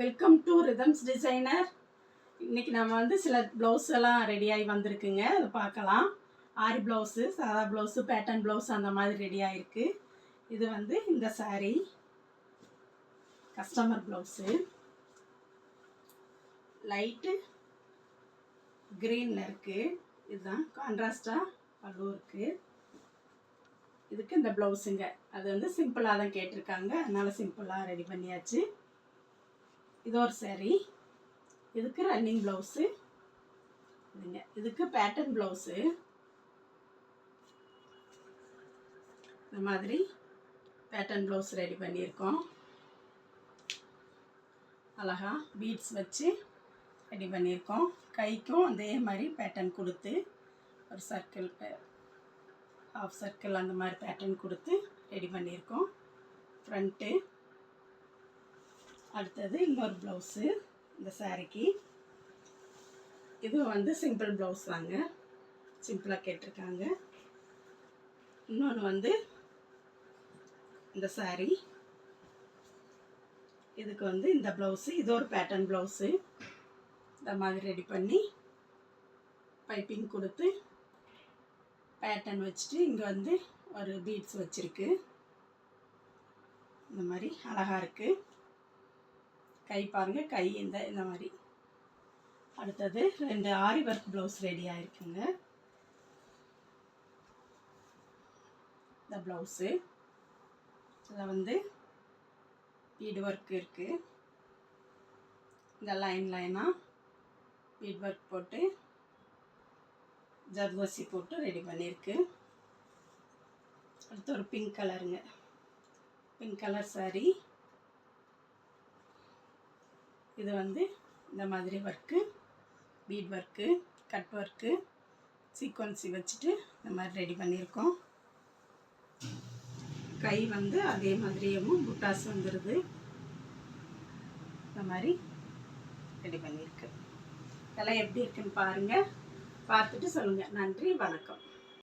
Welcome to rhythms designer இன்றைக்கி நம்ம வந்து சில ப்ளவுஸ் எல்லாம் ரெடியாகி வந்திருக்குங்க. அதை பார்க்கலாம். ஆரி ப்ளவுஸு சாதா ப்ளவுஸு பேட்டர்ன் ப்ளவுஸ் அந்த மாதிரி ரெடி ஆகிருக்கு இது வந்து இந்த சாரீ கஸ்டமர் ப்ளவுஸு லைட்டு க்ரீனில் இருக்குது இதுதான் கான்ட்ராஸ்டாக பல்லு இருக்குது இதுக்கு இந்த ப்ளவுஸுங்க அது வந்து சிம்பிளாக தான் கேட்டிருக்காங்க. அதனால் சிம்பிளாக ரெடி பண்ணியாச்சு. இது ஒரு சேரீ இதுக்கு ரன்னிங் ப்ளவுஸு இதுங்க இதுக்கு பேட்டர்ன் ப்ளவுஸு இந்த மாதிரி பேட்டர்ன் ப்ளவுஸ் ரெடி பண்ணியிருக்கோம். அழகா பீட்ஸ் வச்சு ரெடி பண்ணியிருக்கோம். கைக்கும் அதே மாதிரி பேட்டர்ன் கொடுத்து ஒரு சர்க்கிள் ஹாஃப் சர்க்கிள் அந்த மாதிரி பேட்டர்ன் கொடுத்து ரெடி பண்ணியிருக்கோம். ஃப்ரண்ட்டு அடுத்தது இன்னொரு ப்ளவுஸு இந்த சாரிக்கு இது வந்து சிம்பிள் ப்ளவுஸ் தாங்க. சிம்பிளாக கேட்டிருக்காங்க. இன்னொன்று வந்து இந்த saree. இதுக்கு வந்து இந்த ப்ளவுஸு இது ஒரு பேட்டர்ன் ப்ளவுஸு இந்த மாதிரி ரெடி பண்ணி பைப்பிங் கொடுத்து பேட்டர்ன் வச்சுட்டு இங்கே வந்து ஒரு பீட்ஸ் வச்சுருக்கு. இந்த மாதிரி அழகாக இருக்குது கை பாருங்கள் கை இந்த இந்த மாதிரி. அடுத்தது ரெண்டு ஆரி ஒர்க் ப்ளவுஸ் ரெடி ஆயிருக்குங்க. இந்த ப்ளவுஸு இதில் வந்து பீட் ஒர்க் இருக்குது இந்த லைன் லைனாக பீட் ஒர்க் போட்டு ஜர்தோசி போட்டு ரெடி பண்ணியிருக்கு. அடுத்து ஒரு பிங்க் கலருங்க பிங்க் கலர் சாரீ இது வந்து இந்த மாதிரி work bead work cut work sequence வச்சுட்டு இந்த மாதிரி ரெடி பண்ணியிருக்கோம். கை வந்து அதே மாதிரியும் புட்டாஸ் வந்துடுது இந்த மாதிரி ரெடி பண்ணியிருக்கு. இதெல்லாம் எப்படி இருக்குன்னு பாருங்கள் பார்த்துட்டு சொல்லுங்கள் நன்றி வணக்கம்.